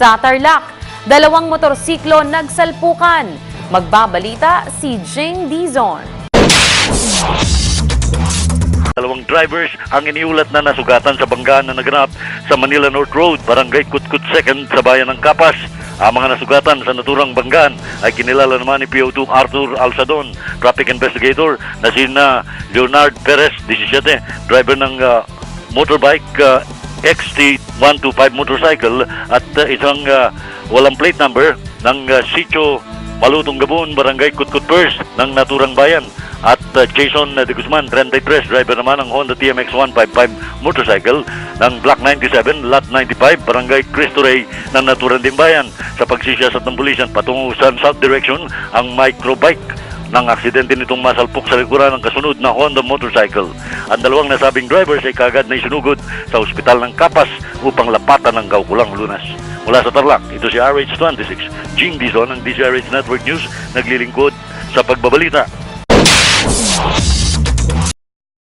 Sa Tarlac, dalawang motorsiklo nagsalpukan. Magbabalita si Jing Dizon. Dalawang drivers ang iniulat na nasugatan sa banggaan na naganap sa Manila North Road, Barangay Kutkut 2nd sa bayan ng Kapas. Ang mga nasugatan sa naturang banggaan ay kinilala naman ni PO2 Arthur Alsadon, traffic investigator na sina Leonard Perez, 17, driver ng ah, motorbike ah, XT125 motorcycle at ah, isang ah, walang plate number ng ah, Sitio Malutong Gabon, Barangay Kutkut First ng naturang bayan. At uh, Jason uh, De Guzman, 33, driver naman ng Honda TMX 155 motorcycle ng Block 97, Lot 95, Barangay Cristo Rey ng naturang bayan. Sa pagsisiyasat ng pulisan patungo sa south direction, ang microbike ng aksidente nitong masalpok sa likuran ng kasunod na Honda motorcycle. Ang dalawang nasabing drivers ay kagad na isinugod sa ospital ng Kapas upang lapatan ng kaukulang lunas. Mula sa Tarlac, ito si RH26, Jing Dizon ng DCRH Network News, naglilingkod sa pagbabalita.